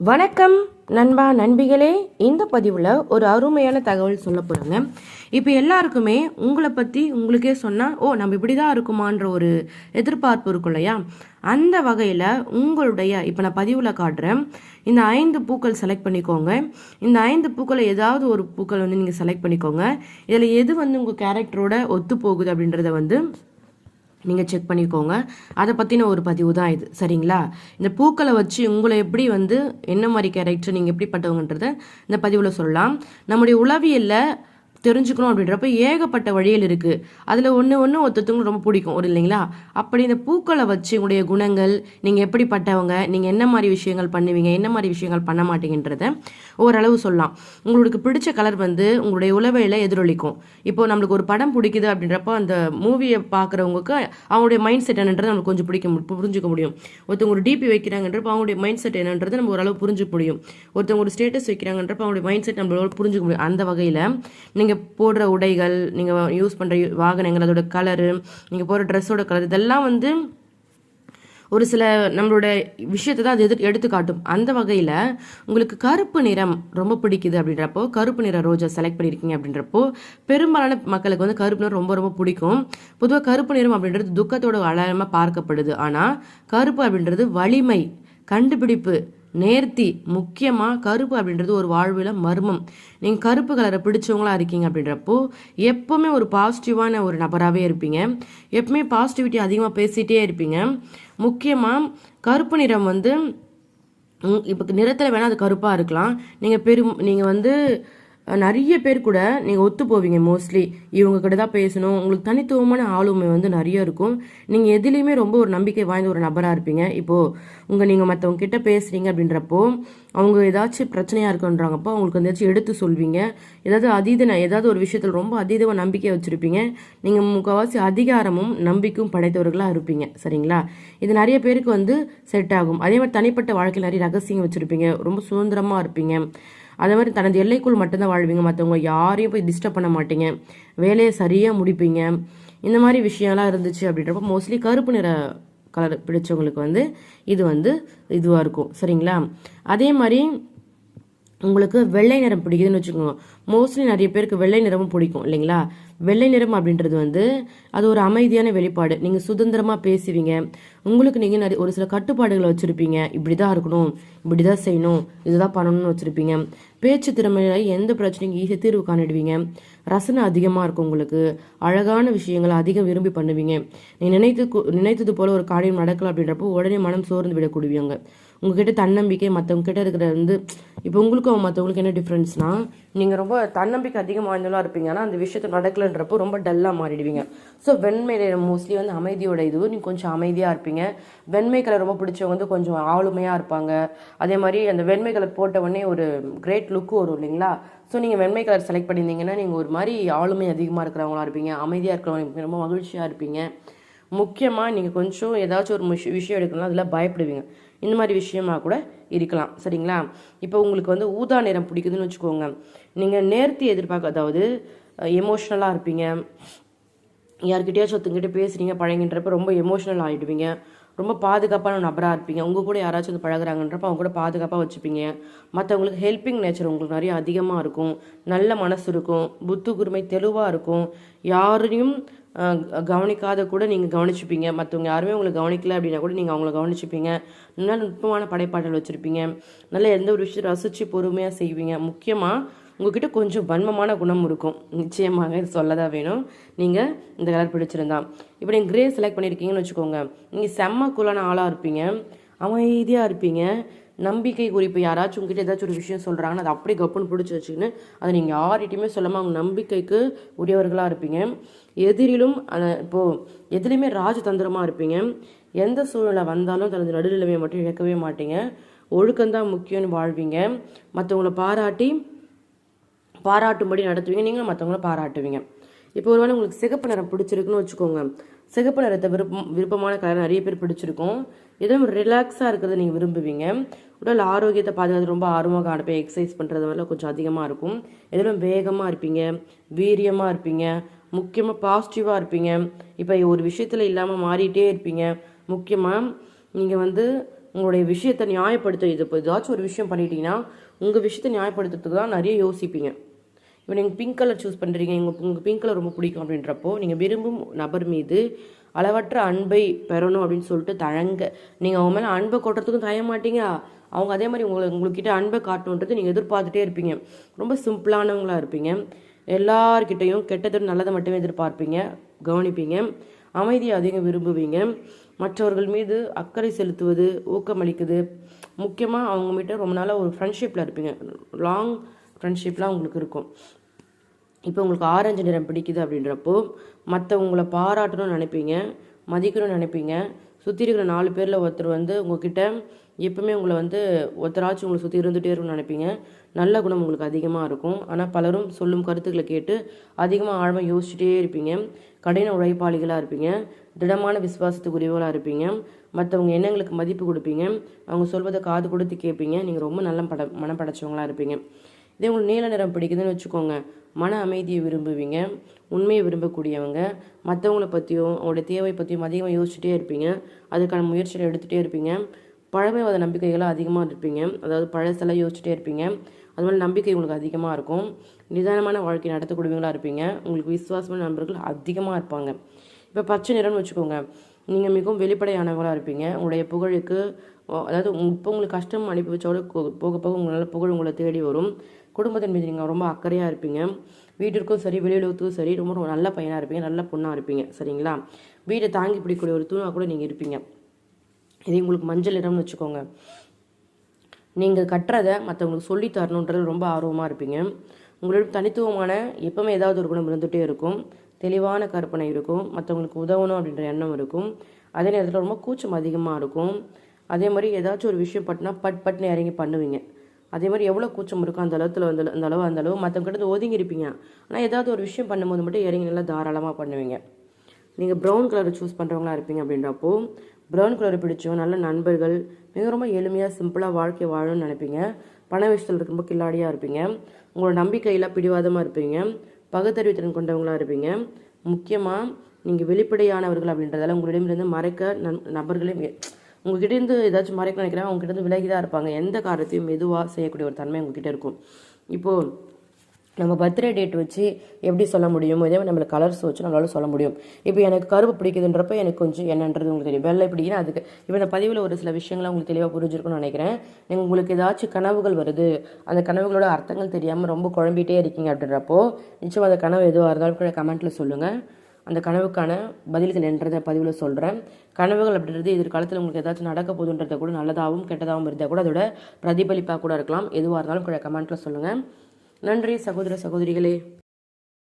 வணக்கம் நண்பா நண்பிகளே. இந்த பதிவில் ஒரு அருமையான தகவல் சொல்ல போகிறேங்க இப்போ எல்லாருக்குமே உங்களை பற்றி உங்களுக்கே சொன்னால் ஓ நம்ம இப்படி தான் இருக்குமான்ற ஒரு எதிர்பார்ப்பு இருக்கும் இல்லையா? அந்த வகையில் உங்களுடைய இப்போ நான் பதிவில் காட்டுறேன். இந்த ஐந்து பூக்கள் செலக்ட் பண்ணிக்கோங்க. இந்த ஐந்து பூக்களை ஏதாவது ஒரு பூக்கள் வந்து நீங்கள் செலக்ட் பண்ணிக்கோங்க. இதில் எது வந்து உங்கள் கேரக்டரோட ஒத்து போகுது அப்படின்றத வந்து நீங்கள் செக் பண்ணிக்கோங்க. அதை பற்றின ஒரு பதிவு தான் இது. சரிங்களா? இந்த பூக்களை வச்சு உங்களை எப்படி வந்து என்ன மாதிரி கேரக்டர் நீங்கள் எப்படிப்பட்டவங்கன்றத இந்த பதிவில் சொல்லலாம். நம்முடைய உளவியலில் தெரிஞ்சுக்கணும் அப்படின்றப்ப ஏகப்பட்ட வழிகள் இருக்குது அதில் ஒன்று ஒன்று ஒருத்தவங்களுக்கு ரொம்ப பிடிக்கும். ஒரு இல்லைங்களா? அப்படி இந்த பூக்களை வச்சு உங்களுடைய குணங்கள் நீங்கள் எப்படிப்பட்டவங்க நீங்கள் என்ன மாதிரி விஷயங்கள் பண்ணுவீங்க என்ன மாதிரி விஷயங்கள் பண்ண மாட்டீங்கன்றத ஓரளவு சொல்லலாம். உங்களுக்கு பிடிச்ச கலர் வந்து உங்களுடைய உளவையில் எதிரொலிக்கும். இப்போ நம்மளுக்கு ஒரு படம் பிடிக்குது அப்படின்றப்போ அந்த மூவியை பார்க்குறவங்களுக்கு அவங்களுடைய மைண்ட் செட் என்னன்றது நம்மளுக்கு கொஞ்சம் பிடிக்க புரிஞ்சுக்க முடியும். ஒருத்தவங்க ஒரு டிபி வைக்கிறாங்கன்றப்போ அவங்களுடைய மைண்ட் செட் என்னன்றது நம்ம ஓரளவு புரிஞ்சுக்க முடியும். ஒருத்தவங்க ஒரு ஸ்டேட்டஸ் வைக்கிறாங்கன்றப்போ அவங்களுடைய மைண்ட் செட் நம்மளோட புரிஞ்சுக்க முடியும். அந்த வகையில் நீங்கள் போடுற உடைகள் நீங்கள் யூஸ் பண்ணுற வாகனங்கள் அதோட கலரு நீங்கள் போடுற ட்ரெஸ்ஸோட கலர் இதெல்லாம் வந்து ஒரு சில நம்மளோட விஷயத்தை தான் அது எது எடுத்து காட்டும். அந்த வகையில் உங்களுக்கு கருப்பு நிறம் ரொம்ப பிடிக்குது அப்படின்றப்போ கருப்பு நிற ரோஜா செலக்ட் பண்ணியிருக்கீங்க அப்படின்றப்போ பெரும்பாலான மக்களுக்கு வந்து கருப்பு நிறம் ரொம்ப ரொம்ப பிடிக்கும். பொதுவாக கருப்பு நிறம் அப்படின்றது துக்கத்தோட அடையாளமாக பார்க்கப்படுது. ஆனால் கருப்பு அப்படின்றது வலிமை கண்டுபிடிப்பு நேர்த்தி முக்கியமாக கருப்பு அப்படின்றது ஒரு வாழ்வில் மர்மம். நீங்கள் கருப்பு கலரை பிடிச்சவங்களா இருக்கீங்க அப்படின்றப்போ எப்போவுமே ஒரு பாசிட்டிவான ஒரு நபராகவே இருப்பீங்க. எப்பவுமே பாசிட்டிவிட்டி அதிகமாக பேசிகிட்டே இருப்பீங்க. முக்கியமாக கருப்பு நிறம் வந்து இப்போ நிறத்தில் வேணால் அது கருப்பாக இருக்கலாம். நீங்கள் பெரும் நீங்கள் வந்து நிறைய பேர் கூட நீங்கள் ஒத்து போவீங்க மோஸ்ட்லி இவங்க கிட்ட தான் பேசணும். உங்களுக்கு தனித்துவமான ஆளுமை வந்து நிறைய இருக்கும். நீங்கள் எதுலேயுமே ரொம்ப ஒரு நம்பிக்கை வாய்ந்த ஒரு நபராக இருப்பீங்க. இப்போது உங்கள் நீங்கள் மற்றவங்க கிட்ட பேசுகிறீங்க அப்படின்றப்போ அவங்க ஏதாச்சும் பிரச்சனையாக இருக்குன்றாங்கப்போ அவங்களுக்கு ஏதாச்சும் எடுத்து சொல்வீங்க. ஏதாவது அதீத ஏதாவது ஒரு விஷயத்தில் ரொம்ப அதீதமாக நம்பிக்கை வச்சுருப்பீங்க. நீங்கள் முக்கால்வாசி அதிகாரமும் நம்பிக்கையும் படைத்தவர்களாக இருப்பீங்க. சரிங்களா? இது நிறைய பேருக்கு வந்து செட் ஆகும். அதே மாதிரி தனிப்பட்ட வாழ்க்கையில் நிறைய ரகசியம் வச்சுருப்பீங்க. ரொம்ப சுதந்திரமாக இருப்பீங்க. அதே மாதிரி தனது எல்லைக்குள் மட்டும்தான் வாழ்வீங்க. மற்றவங்க யாரையும் போய் டிஸ்டர்ப் பண்ண மாட்டீங்க. வேலையை சரியாக முடிப்பீங்க. இந்த மாதிரி விஷயம்லாம் இருந்துச்சு அப்படின்றப்ப மோஸ்ட்லி கருப்பு நிற கலர் பிடிச்சவங்களுக்கு வந்து இது வந்து இதுவாக இருக்கும். சரிங்களா? அதே மாதிரி உங்களுக்கு வெள்ளை நிறம் பிடிக்குதுன்னு வச்சுக்கோங்க. மோஸ்ட்லி நிறைய பேருக்கு வெள்ளை நிறமும் பிடிக்கும் இல்லைங்களா? வெள்ளை நிறம் அப்படின்றது வந்து அது ஒரு அமைதியான வெளிப்பாடு. நீங்கள் சுதந்திரமாக பேசுவீங்க. உங்களுக்கு நீங்கள் நிறைய ஒரு சில கட்டுப்பாடுகளை வச்சுருப்பீங்க. இப்படி தான் இருக்கணும் இப்படி தான் செய்யணும் இதுதான் பண்ணணும்னு வச்சுருப்பீங்க. பேச்சு திறமையில எந்த பிரச்சனையும் ஈஸியாக தீர்வு காணிடுவீங்க. ரசனை அதிகமாக இருக்கும் உங்களுக்கு. அழகான விஷயங்களை அதிகம் விரும்பி பண்ணுவீங்க. நீ நினைத்து நினைத்தது போல ஒரு காரியம் நடக்கல அப்படின்றப்போ உடனே மனம் சோர்ந்து விடக்கூடியவங்க. உங்ககிட்ட தன்னம்பிக்கை மற்றவங்ககிட்ட இருக்கிற வந்து இப்போ உங்களுக்கும் மற்றவங்களுக்கு என்ன டிஃப்ரென்ஸ்னா நீங்கள் ரொம்ப தன்னம்பிக்கை அதிகமாக வாய்ந்தவங்களா இருப்பீங்க. ஆனால் அந்த விஷயத்தை நடக்கலைன்றப்போ ரொம்ப டல்லாக மாறிடுவீங்க. ஸோ வெண்மை மோஸ்ட்லி வந்து அமைதியோட இது நீங்கள் கொஞ்சம் அமைதியாக இருப்பீங்க. வெண்மை கலர் ரொம்ப பிடிச்சவங்க வந்து கொஞ்சம் ஆளுமையாக இருப்பாங்க. அதே மாதிரி அந்த வெண்மை கலர் போட்ட உடனே ஒரு கிரேட் லுக்கு வரும் இல்லைங்களா? ஸோ நீங்கள் வெண்மை கலர் செலக்ட் பண்ணியிருந்தீங்கன்னா நீங்கள் ஒரு மாதிரி ஆளுமை அதிகமாக இருக்கிறவங்களா இருப்பீங்க. அமைதியாக இருக்கிறவங்க ரொம்ப மகிழ்ச்சியாக இருப்பீங்க. முக்கியமாக நீங்கள் கொஞ்சம் ஏதாச்சும் ஒரு விஷயம் விஷயம் எடுக்கணும் அதில் பயப்படுவீங்க. இந்த மாதிரி விஷயமா கூட இருக்கலாம். சரிங்களா? இப்போ உங்களுக்கு வந்து ஊதா நிறம் பிடிக்குதுன்னு வச்சுக்கோங்க. நீங்கள் நேர்த்தி எதிர்பார்க்க அதாவது எமோஷ்னலாக இருப்பீங்க. யார்கிட்டயாச்சும் ஒருத்தங்கிட்ட பேசுகிறீங்க பழகின்றப்ப ரொம்ப எமோஷனல் ஆகிடுவீங்க ரொம்ப பாதுகாப்பான நபராக இருப்பீங்க. உங்கள் கூட யாராச்சும் வந்து பழகிறாங்கன்றப்ப அவங்க கூட பாதுகாப்பாக வச்சுப்பீங்க. மற்றவங்களுக்கு ஹெல்பிங் நேச்சர் உங்களுக்கு நிறைய அதிகமாக இருக்கும். நல்ல மனசு இருக்கும். புத்து குருமை தெளிவாக இருக்கும். யாரையும் க- கவனிக்காத கூட நீங்கள் கவனிச்சுப்பீங்க. மற்றவங்க யாருமே உங்களை கவனிக்கல அப்படின்னா கூட நீங்கள் அவங்கள கவனிச்சுப்பீங்க. நல்ல நுட்பமான படைப்பாற்றல் வச்சுருப்பீங்க. நல்ல எந்த ஒரு விஷயம் ரசித்து பொறுமையாக செய்வீங்க. முக்கியமாக உங்ககிட்ட கொஞ்சம் வன்மமான குணம் இருக்கும். நிச்சயமாக இது சொல்ல தான் வேணும். நீங்கள் இந்த கலர் பிடிச்சிருந்தா. இப்போ நீங்கள் கிரே செலக்ட் பண்ணியிருக்கீங்கன்னு வச்சுக்கோங்க. நீங்கள் செம்ம கூலான ஆளாக இருப்பீங்க. அமைதியாக இருப்பீங்க. நம்பிக்கை குறிப்பு யாராச்சும் உங்ககிட்ட ஏதாச்சும் ஒரு விஷயம் சொல்கிறாங்கன்னா அதை அப்படியே கப்புன்னு பிடிச்சி வச்சுக்கின்னு அதை நீங்கள் யார்கிட்டையுமே சொல்லாமல் அவங்க நம்பிக்கைக்கு உரியவர்களாக இருப்பீங்க. எதிரிலும் அதை இப்போது எதிலையுமே ராஜதந்திரமாக இருப்பீங்க. எந்த சூழ்நிலை வந்தாலும் தனது நடுநிலைமையை மட்டும் இழக்கவே மாட்டீங்க. ஒழுக்கம்தான் முக்கியம்னு வாழ்வீங்க. மற்றவங்கள பாராட்டி பாராட்டும்படி நடத்துவீங்க. நீங்களும் மற்றவங்கள பாராட்டுவீங்க. இப்போ ஒருவேளை உங்களுக்கு சிகப்பு நிறம் பிடிச்சிருக்குன்னு வச்சுக்கோங்க. சிகப்பு நிறத்தை விருப்பம் விருப்பமான கலர் நிறைய பேர் பிடிச்சிருக்கும். எதுவும் ரிலாக்ஸாக இருக்கிறத நீங்கள் விரும்புவீங்க. உடல் ஆரோக்கியத்தை பாதுகாத்து ரொம்ப ஆர்வமாக காணப்பேன் எக்ஸசைஸ் பண்ணுறது மாதிரிலாம் கொஞ்சம் அதிகமாக இருக்கும். எதிலும் வேகமாக இருப்பீங்க வீரியமாக இருப்பீங்க முக்கியமாக பாசிட்டிவாக இருப்பீங்க. இப்போ ஒரு விஷயத்தில் இல்லாமல் மாறிட்டே இருப்பீங்க. முக்கியமாக நீங்கள் வந்து உங்களுடைய விஷயத்தை நியாயப்படுத்த இது இப்போ ஏதாச்சும் ஒரு விஷயம் பண்ணிட்டீங்கன்னா உங்கள் விஷயத்தை நியாயப்படுத்துறதுக்கு தான் நிறைய யோசிப்பீங்க. இப்போ நீங்கள் பிங்க் கலர் சூஸ் பண்ணுறீங்க உங்கள் உங்களுக்கு பிங்க் கலர் ரொம்ப பிடிக்கும் அப்படின்றப்போ நீங்கள் விரும்பும் நபர் மீது அளவற்ற அன்பை பெறணும் அப்படின்னு சொல்லிட்டு தழங்க நீங்கள் அவங்க மேலே அன்பை கொட்டுறதுக்கும் தயங்க மாட்டீங்க. அவங்க அதே மாதிரி உங்களை உங்கள்கிட்ட அன்பை காட்டணுன்றது நீங்கள் எதிர்பார்த்துட்டே இருப்பீங்க. ரொம்ப சிம்பிளானவங்களாக இருப்பீங்க. எல்லார்கிட்டையும் கெட்டது நல்லதை மட்டுமே எதிர்பார்ப்பீங்க கவனிப்பீங்க. அமைதியை அதிகம் விரும்புவீங்க. மற்றவர்கள் மீது அக்கறை செலுத்துவது ஊக்கமளிக்குது. முக்கியமாக அவங்க கிட்ட ரொம்ப நாளாக ஒரு ஃப்ரெண்ட்ஷிப்பில் இருப்பீங்க. லாங் ஃப்ரெண்ட்ஷிப்லாம் உங்களுக்கு இருக்கும். இப்போ உங்களுக்கு ஆரஞ்சு நிறம் பிடிக்குது அப்படின்றப்போ மற்றவங்களை பாராட்டணும்னு நினைப்பீங்க மதிக்கணும்னு நினைப்பீங்க. சுற்றி இருக்கிற நாலு பேரில் ஒருத்தர் வந்து உங்ககிட்ட எப்பவுமே உங்களை வந்து ஒருத்தராச்சும் உங்களை சுற்றி இருந்துகிட்டே இருக்கும்னு நினைப்பீங்க. நல்ல குணம் உங்களுக்கு அதிகமாக இருக்கும். ஆனால் பலரும் சொல்லும் கருத்துக்களை கேட்டு அதிகமாக ஆழமாக யோசிச்சுட்டே இருப்பீங்க. கடின உழைப்பாளிகளாக இருப்பீங்க. திடமான விசுவாசத்துக்குரியவர்களாக இருப்பீங்க. மற்றவங்க எண்ணங்களுக்கு மதிப்பு கொடுப்பீங்க. அவங்க சொல்வதை காது கொடுத்து கேட்பீங்க. நீங்கள் ரொம்ப நல்ல பட மனம் படைச்சவங்களாக இருப்பீங்க. இதே உங்களுக்கு நீல நிறம் பிடிக்குதுன்னு வச்சுக்கோங்க. மன அமைதியை விரும்புவீங்க. உண்மையை விரும்பக்கூடியவங்க. மற்றவங்கள பற்றியும் அவங்களுடைய தேவை பற்றியும் அதிகமாக யோசிச்சுட்டே இருப்பீங்க. அதுக்கான முயற்சிகளை எடுத்துகிட்டே இருப்பீங்க. பழமைவாத நம்பிக்கைகளாக அதிகமாக இருப்பீங்க. அதாவது பழசெல்லாம் யோசிச்சுட்டே இருப்பீங்க. அது மாதிரி நம்பிக்கை உங்களுக்கு அதிகமாக இருக்கும். நிதானமான வாழ்க்கை நடத்தக்கூடியவங்களாக இருப்பீங்க. உங்களுக்கு விசுவாசமான நண்பர்கள் அதிகமாக இருப்பாங்க. இப்போ பச்சை நிறம்னு வச்சுக்கோங்க. நீங்கள் மிகவும் வெளிப்படையானவங்களாக இருப்பீங்க. உங்களுடைய புகழுக்கு அதாவது இப்போ உங்களுக்கு கஷ்டம் அனுப்பி வச்சோட போக போக உங்களால் புகழ் உங்களை தேடி வரும். குடும்பத்தின் மீது நீங்கள் ரொம்ப அக்கறையாக இருப்பீங்க. வீட்டிற்கும் சரி வெளியுலகத்துக்கும் சரி ரொம்ப ரொம்ப நல்ல பையனாக இருப்பீங்க நல்ல பொண்ணாக இருப்பீங்க சரிங்களா? வீட்டை தாங்கி பிடிக்கக்கூடிய ஒரு தூணாக கூட நீங்கள் இருப்பீங்க. இதே உங்களுக்கு மஞ்சள் நிறம்னு வச்சுக்கோங்க. நீங்கள் கட்டுறதை மற்றவங்களுக்கு சொல்லி தரணுன்றது ரொம்ப ஆர்வமாக இருப்பீங்க. உங்களிடம் தனித்துவமான எப்பவுமே ஏதாவது ஒரு குணம் இருந்துகிட்டே இருக்கும். தெளிவான கற்பனை இருக்கும். மற்றவங்களுக்கு உதவணும் அப்படின்ற எண்ணம் இருக்கும். அதே நேரத்தில் ரொம்ப கூச்சம் அதிகமாக இருக்கும். அதே மாதிரி ஏதாச்சும் ஒரு விஷயம் பட்டுனா பட் பட்னு இறங்கி பண்ணுவீங்க. அதே மாதிரி எவ்வளோ கூச்சம் இருக்கும் அந்த அளவுல வந்து அந்த அளவு அந்த அளவு மற்றவங்கிட்ட ஒதுங்கி இருப்பீங்க ஆனால் ஏதாவது ஒரு விஷயம் பண்ணும்போது மட்டும் இறங்கி நல்லா தாராளமாக பண்ணுவீங்க. நீங்கள் ப்ரௌன் கலர் சூஸ் பண்ணுறவங்களா இருப்பீங்க அப்படின்றப்போ ப்ரௌன் கலர் பிடிச்சோம் நல்ல நண்பர்கள் மிக ரொம்ப எளிமையாக சிம்பிளாக வாழ்க்கை வாழணும்னு நினைப்பீங்க. பண விஷயத்தில் ரொம்ப கில்லாடியாக இருப்பீங்க. உங்களோட நம்பிக்கையில் பிடிவாதமாக இருப்பீங்க. பகுத்தறிவுத்திறன் கொண்டவங்களாக இருப்பீங்க. முக்கியமாக நீங்கள் வெளிப்படையானவர்கள் அப்படின்றதால உங்களிடமிருந்து மறைக்க நன் நபர்களையும் உங்ககிட்ட இருந்து ஏதாச்சும் மறைக்க நினைக்கிறாங்க உங்ககிட்ட இருந்து விலகி தான் இருப்பாங்க. எந்த காரியத்தையும் மெதுவாக செய்யக்கூடிய ஒரு தன்மை உங்ககிட்ட இருக்கும். இப்போது நம்ம பர்த்டே டேட் வச்சு எப்படி சொல்ல முடியும் இதே மாதிரி நம்மளுக்கு கலர்ஸ் வச்சு நம்மளால சொல்ல முடியும். இப்போ எனக்கு கருப்பு பிடிக்குதுன்றப்ப எனக்கு கொஞ்சம் என்னன்றது உங்களுக்கு தெரியும். வெள்ளை பிடிக்குன்னா அதுக்கு இப்போ இந்த பதிவில் ஒரு சில விஷயங்களை உங்களுக்கு தெளிவாக புரிஞ்சிருக்கும்னு நினைக்கிறேன். நீங்கள் உங்களுக்கு ஏதாச்சும் கனவுகள் வருது அந்த கனவுகளோட அர்த்தங்கள் தெரியாமல் ரொம்ப குழம்பிட்டே இருக்கீங்க அப்படின்றப்போ நிச்சயம் அந்த கனவு எதுவாக இருந்தாலும் கூட கமெண்ட்டில் சொல்லுங்கள் அந்த கனவுக்கான பதில்கள் என்றதை பதிவில் சொல்கிறேன் கனவுகள் அப்படின்றது எதிர்காலத்தில் உங்களுக்கு ஏதாச்சும் நடக்க போதுன்றத கூட நல்லதாகவும் கெட்டதாகவும் இருந்தால் கூட அதோட பிரதிபலிப்பாக கூட இருக்கலாம். எதுவாக இருந்தாலும் கூட கமெண்ட்டில் சொல்லுங்கள் நன்றி சகோதர சகோதரிகளே.